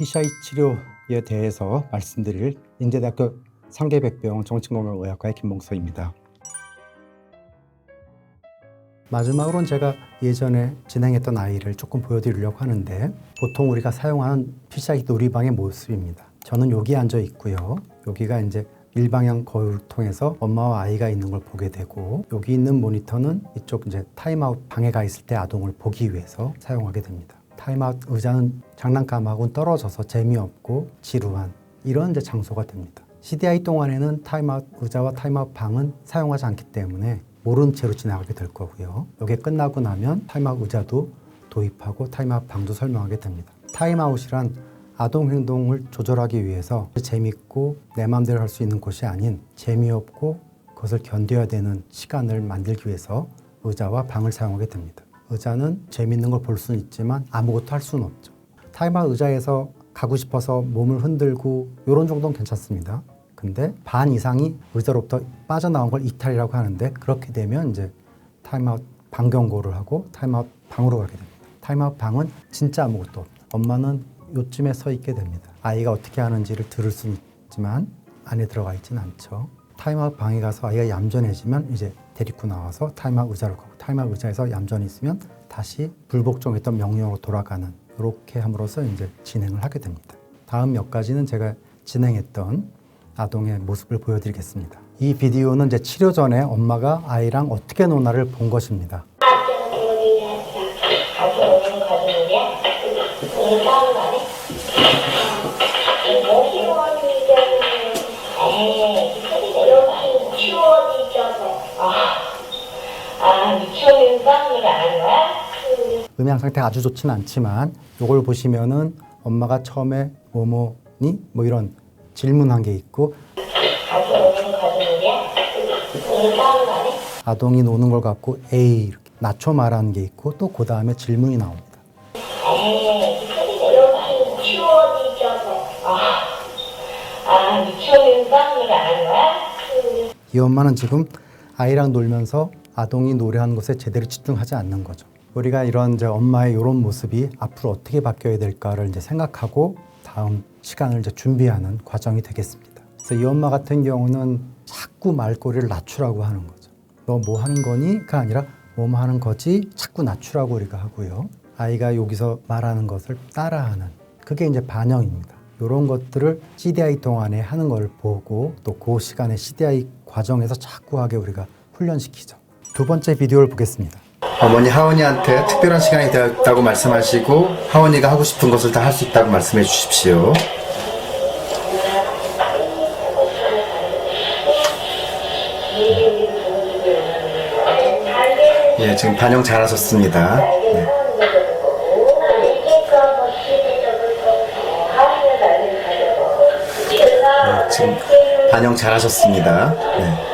PCI 치료에 대해서 말씀드릴 인제대학교 상계백병원 정신건강의학과의 김봉서입니다. 마지막으로는 제가 예전에 진행했던 아이를 조금 보여드리려고 하는데 보통 우리가 사용하는 PCI 놀이방의 모습입니다. 저는 여기 앉아 있고요. 여기가 이제 일방향 거울을 통해서 엄마와 아이가 있는 걸 보게 되고 여기 있는 모니터는 이쪽 이제 타임아웃 방해가 있을 때 아동을 보기 위해서 사용하게 됩니다. 타임아웃 의자는 장난감하고는 떨어져서 재미없고 지루한 이런 이제 장소가 됩니다. CDI 동안에는 타임아웃 의자와 타임아웃 방은 사용하지 않기 때문에 모른 채로 지나가게 될 거고요. 이게 끝나고 나면 타임아웃 의자도 도입하고 타임아웃 방도 설명하게 됩니다. 타임아웃이란 아동 행동을 조절하기 위해서 재밌고 내 마음대로 할 수 있는 곳이 아닌 재미없고 그것을 견뎌야 되는 시간을 만들기 위해서 의자와 방을 사용하게 됩니다. 의자는 재밌는 걸 볼 수는 있지만 아무것도 할 수는 없죠. 타임아웃 의자에서 가고 싶어서 몸을 흔들고 이런 정도는 괜찮습니다. 근데 반 이상이 의자로부터 빠져나온 걸 이탈이라고 하는데 그렇게 되면 이제 타임아웃 방 경고를 하고 타임아웃 방으로 가게 됩니다. 타임아웃 방은 진짜 아무것도 없다. 엄마는 요쯤에 서 있게 됩니다. 아이가 어떻게 하는지를 들을 수는 있지만 안에 들어가 있지는 않죠. 타임아웃 방에 가서 아이가 얌전해지면 이제 데리고 나와서 타임아웃 의자로 가고 타임아웃 의자에서 얌전히 있으면 다시 불복종했던 명령으로 돌아가는 이렇게 함으로써 이제 진행을 하게 됩니다. 다음 몇 가지는 제가 진행했던 아동의 모습을 보여드리겠습니다. 이 비디오는 이제 치료 전에 엄마가 아이랑 어떻게 노나를 본 것입니다. 음향 상태가 아주 좋지는 않지만 이걸 보시면은 엄마가 처음에 뭐뭐니 뭐 이런 질문한 게 있고? 아동이 노는 걸 갖고 에이 이렇게 낮춰 말하는 게 있고 또 그 다음에 질문이 나옵니다. 이 엄마는 지금 아이랑 놀면서 아동이 노래하는 것에 제대로 집중하지 않는 거죠. 우리가 이런 이제 엄마의 이런 모습이 앞으로 어떻게 바뀌어야 될까를 이제 생각하고 다음 시간을 이제 준비하는 과정이 되겠습니다. 그래서 이 엄마 같은 경우는 자꾸 말꼬리를 낮추라고 하는 거죠. 너 뭐 하는 거니?가 아니라 뭐뭐 하는 거지? 자꾸 낮추라고 우리가 하고요. 아이가 여기서 말하는 것을 따라하는 그게 이제 반영입니다. 이런 것들을 CDI 동안에 하는 걸 보고 또 그 시간에 CDI 과정에서 자꾸 하게 우리가 훈련시키죠. 두 번째 비디오를 보겠습니다. 어머니 하원이한테 특별한 시간이 되었다고 말씀하시고 하원이가 하고 싶은 것을 다 할 수 있다고 말씀해 주십시오. 예, 지금 반영 잘하셨습니다. 네. 네, 지금 반영 잘하셨습니다. 네.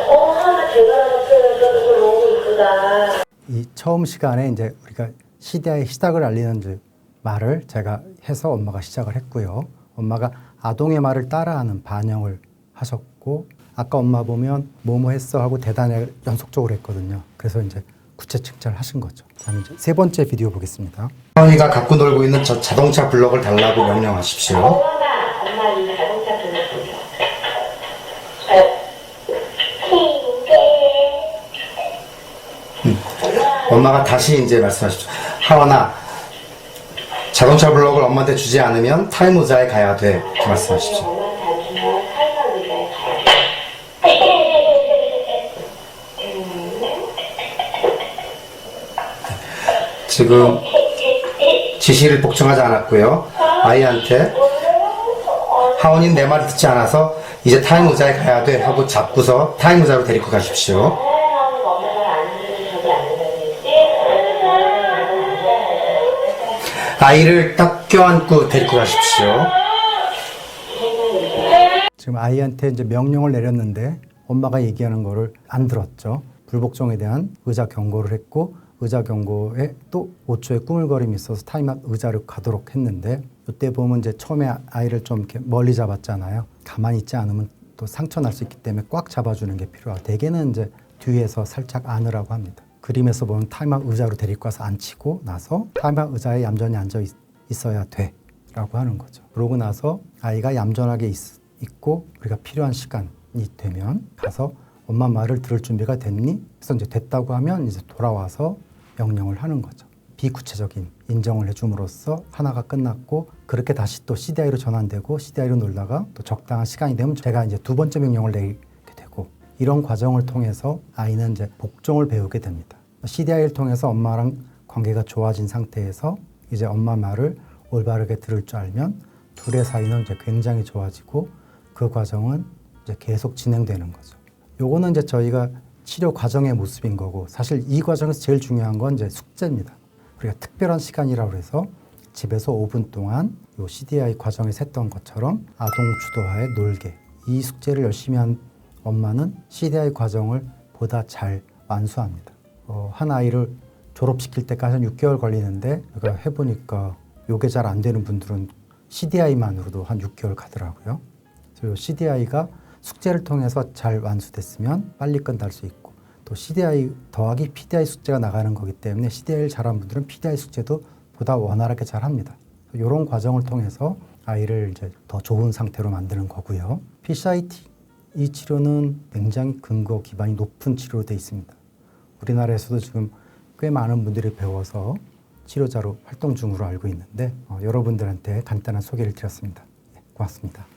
이 처음 시간에 이제 우리가 CDI 시작을 알리는 말을 제가 해서 엄마가 시작을 했고요. 엄마가 아동의 말을 따라하는 반영을 하셨고 아까 엄마 보면 뭐뭐 했어 하고 대단히 연속적으로 했거든요. 그래서 이제 구체 측정을 하신 거죠. 다음 이제 세 번째 비디오 보겠습니다. 하원이가 갖고 놀고 있는 저 자동차 블럭을 달라고 명령하십시오. 엄마가 다시 이제 말씀하십시오. 하원아, 자동차 블록을 엄마한테 주지 않으면 의자에 가야 돼. 이렇게 말씀하십시오. 지금 지시를 복종하지 않았고요. 아이한테 하원이는 내 말을 듣지 않아서 이제 타임 의자에 가야 돼 하고 잡고서 타임 의자로 데리고 가십시오. 아이를 딱 껴안고 데리고 가십시오. 지금 아이한테 이제 명령을 내렸는데 엄마가 얘기하는 거를 안 들었죠. 불복종에 대한 의자 경고를 했고 의자 경고에 또 5초의 꾸물거림이 있어서 타임아웃 의자를 가도록 했는데 이때 보면 이제 처음에 아이를 좀 이렇게 멀리 잡았잖아요. 가만히 있지 않으면 또 상처 날 수 있기 때문에 꽉 잡아주는 게 필요하고 대개는 이제 뒤에서 살짝 안으라고 합니다. 그림에서 보면 타임아웃 의자로 데리고 와서 앉히고 나서 타임아웃 의자에 얌전히 앉아 있, 있어야 돼. 라고 하는 거죠. 그러고 나서 아이가 얌전하게 있, 있고 우리가 필요한 시간이 되면 가서 엄마 말을 들을 준비가 됐니? 그래서 이제 됐다고 하면 이제 돌아와서 명령을 하는 거죠. 비구체적인 인정을 해줌으로써 하나가 끝났고 그렇게 다시 또 CDI로 전환되고 CDI로 놀다가 또 적당한 시간이 되면 제가 이제 두 번째 명령을 되고 이런 과정을 통해서 아이는 이제 복종을 배우게 됩니다. CDI를 통해서 엄마랑 관계가 좋아진 상태에서 이제 엄마 말을 올바르게 들을 줄 알면 둘의 사이는 이제 굉장히 좋아지고 그 과정은 이제 계속 진행되는 거죠. 요거는 이제 저희가 치료 과정의 모습인 거고 사실 이 과정에서 제일 중요한 건 이제 숙제입니다. 우리가 특별한 시간이라고 해서 집에서 5분 동안 요 CDI 과정에서 했던 것처럼 아동 주도하에 놀게 이 숙제를 열심히 한 엄마는 CDI 과정을 보다 잘 완수합니다. 어, 한 아이를 졸업시킬 때까지 한 6개월 걸리는데 제가 해보니까 요게 잘 안 되는 분들은 CDI만으로도 한 6개월 가더라고요. 그래서 요 CDI가 숙제를 통해서 잘 완수됐으면 빨리 끝날 수 있고 또 CDI 더하기 PDI 숙제가 나가는 거기 때문에 CDI를 잘한 분들은 PDI 숙제도 보다 원활하게 잘 합니다. 이런 과정을 통해서 아이를 이제 더 좋은 상태로 만드는 거고요. PCIT 이 치료는 굉장히 근거 기반이 높은 치료로 되어 있습니다. 우리나라에서도 지금 꽤 많은 분들이 배워서 치료자로 활동 중으로 알고 있는데 어, 여러분들한테 간단한 소개를 드렸습니다. 예, 고맙습니다.